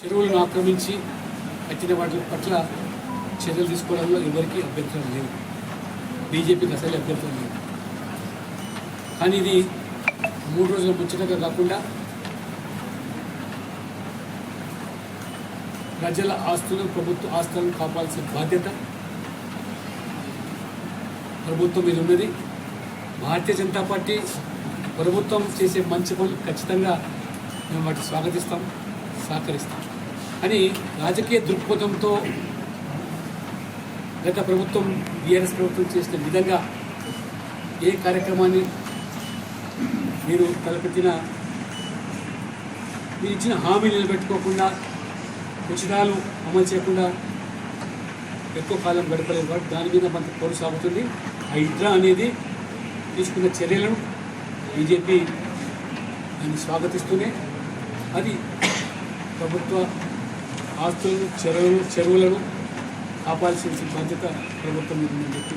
చెరువులను ఆక్రమించి కట్టిన వాటి పట్ల చర్యలు తీసుకోవడంలో ఎవరికీ అభ్యంతరం లేదు. బీజేపీకి అసలు అభ్యంతరం లేదు. కానీ ఇది మూడు రోజుల ముచ్చటగా కాకుండా ప్రజల ఆస్తులను ప్రభుత్వ ఆస్తులను కాపాల్సిన బాధ్యత ప్రభుత్వం మీద ఉన్నది. భారతీయ జనతా పార్టీ ప్రభుత్వం చేసే మంచి పనులు ఖచ్చితంగా మేము వాటిని స్వాగతిస్తాం. సహకరిస్తాం అని రాజకీయ దృక్పథంతో గత ప్రభుత్వం బీఆర్ఎస్ ప్రభుత్వం చేసిన విధంగా ఏ కార్యక్రమాన్ని మీరు తలపెట్టినా మీరు ఇచ్చిన హామీ నిలబెట్టుకోకుండా ఉచితాలు అమలు చేయకుండా ఎక్కువ కాలం గడపలేదు కాబట్టి దాని మీద మనకు పోరు సాగుతుంది. ఆ ఇడ్రా అనేది తీసుకున్న చర్యలను బీజేపీ దాన్ని స్వాగతిస్తూనే అది ప్రభుత్వ ఆస్తులను చెరువులు చెరువులను కాపాల్సిన బాధ్యత ప్రభుత్వం ఉందని చెప్పి.